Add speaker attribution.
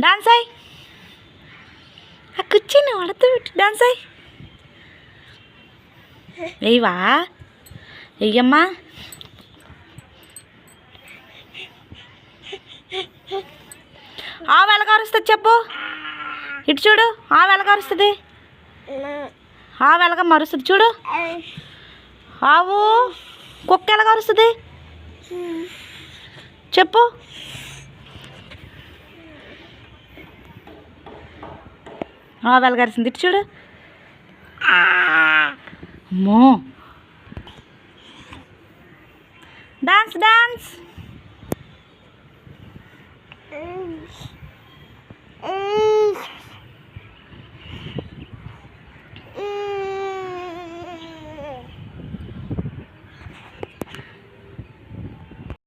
Speaker 1: Dance అయ్యి ఆ కుర్చీని వడత పెట్టి డాన్స్ అయ్యి వెయ్యవా వెయ్యమ్మా ఆ వెలగారుస్తుంది చెప్పు ఇటు చూడు ఆ వెలగారుస్తుంది ఆ వెలగ మరుస్తుంది చూడు ఆవు వస్తుంది. చెప్పు. ఆ వెలగారుస్తుంది ఇటు చూడు. అమ్మో. Dance dance.